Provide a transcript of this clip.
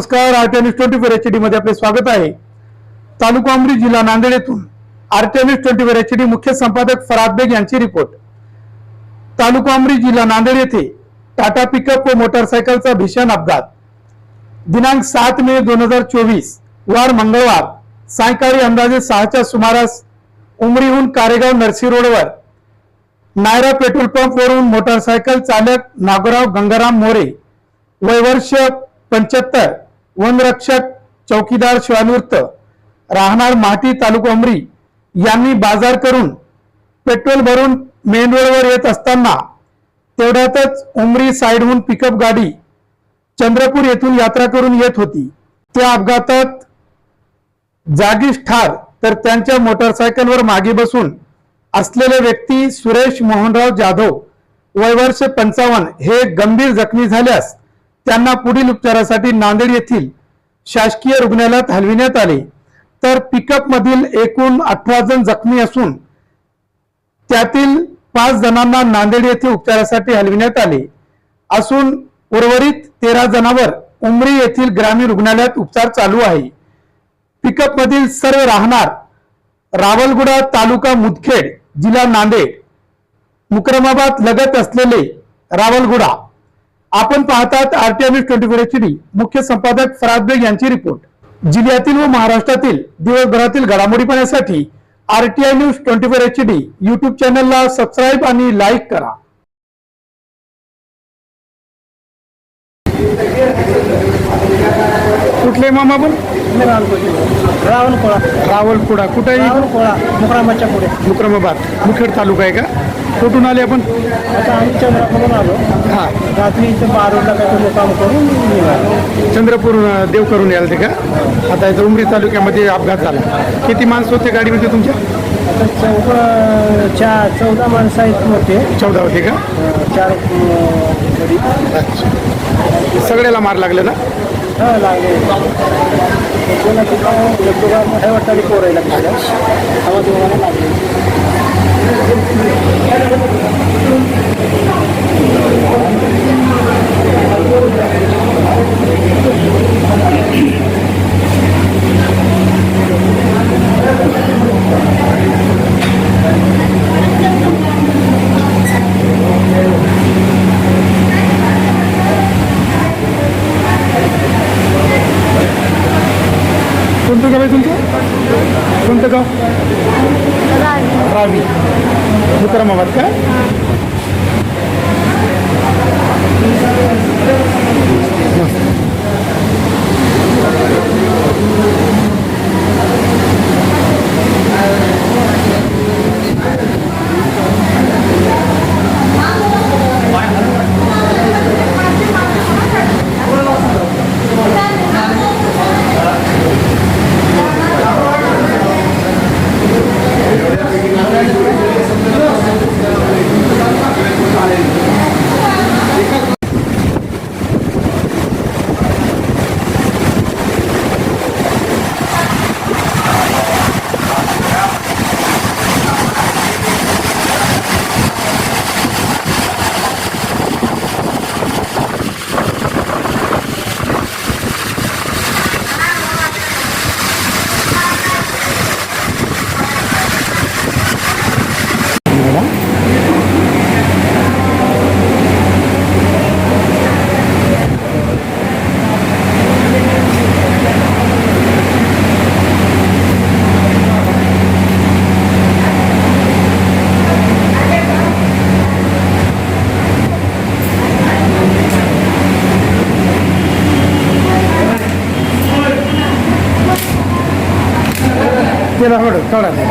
नमस्कार RTN twenty four H D मध्ये आपले स्वागत आहे. तालुका अमरी जिल्हा नांदेड येथून RTN twenty four H D मुख्य संपादक फराद बेग यांची रिपोर्ट तालुका अमरी जिल्हा नांदेड येथे टाटा पिकअप व मोटरसायकलचा भीषण अपघात. दिनांक सात मे दोन हजार चोवीस वार मंगळवार सायंकाळी अंदाजे सहाच्या सुमारास उमरीहून कारेगाव नरसी रोडवर नायरा पेट्रोल पंप वरून मोटरसायकल चालक नागोराव गंगाराम मोरे वय वर्ष पंच्याहत्तर वनरक्षक चौकीदार शिवानिवृत्त राहणार माटी तालुका उमरी यांनी बाजार करून पेट्रोल भरून मेन रोडवर येत असताना तेवढ्यातच उमरी साईडहून पिकअप गाडी चंद्रपूर येथून यात्रा करून येत होती. त्या अपघातात जागीच ठार तर त्यांच्या मोटरसायकलवर मागे बसून असलेले व्यक्ती सुरेश मोहनराव जाधव वय वर्ष पंचावन्न हे गंभीर जखमी झाल्यास त्यांना पुढील उपचारासाठी नांदेड येथील शासकीय रुग्णालयात हलविण्यात आले. तर पिकअप मधील एकूण अठरा जण जखमी असून त्यातील पाच जणांना नांदेड येथे उपचारासाठी हलविण्यात आले. असून उर्वरित तेरा जणांवर उमरी येथील ग्रामीण रुग्णालयात उपचार चालू आहे. पिकअप मधील सर्व राहणार रावलगुडा तालुका मुदखेड जिल्हा नांदेड. मुक्रमाबाद लगत असलेले रावलगुडा आपण पाहतात RTN twenty four H D मुख्य संपादक फराद बेग यांची रिपोर्ट. जिल्ह्यातील व महाराष्ट्रातील दिवसभरातील घडामोडी पाहण्यासाठी RTI news twenty four H D YouTube चॅनलला सबस्क्राईब आणि लाईक करा. कुठले मामा पण रावण कोळा रावलपुडा कुठे रावण कोळा मुक्रामाच्या पुढे. मुक्रमाबाद. मुखेड तालुका आहे का? कुठून आले आपण? आता आम्ही चंद्रापूरून आलो. हा. रात्री इथं बारोडला काही मुकाम करून निघालो. चंद्रपूर देव करून याल ते का? आता इथं उमरी तालुक्यामध्ये अपघात झाला. किती माणसं होते गाडीमध्ये तुमच्या? आता चौदा चार चौदा माणसं आहेत मोठे. चौदा होते का? चार अच्छा. सगळ्याला मार लागले ना? हा लागले. लग्नगाव मोठ्या वाटाने पोरायला लागल्या आवाज दोघांना लागले. কোনটা যাবে কোনটা কোনটা যাও मुकरामाबाद తీరా చూడు చూడండి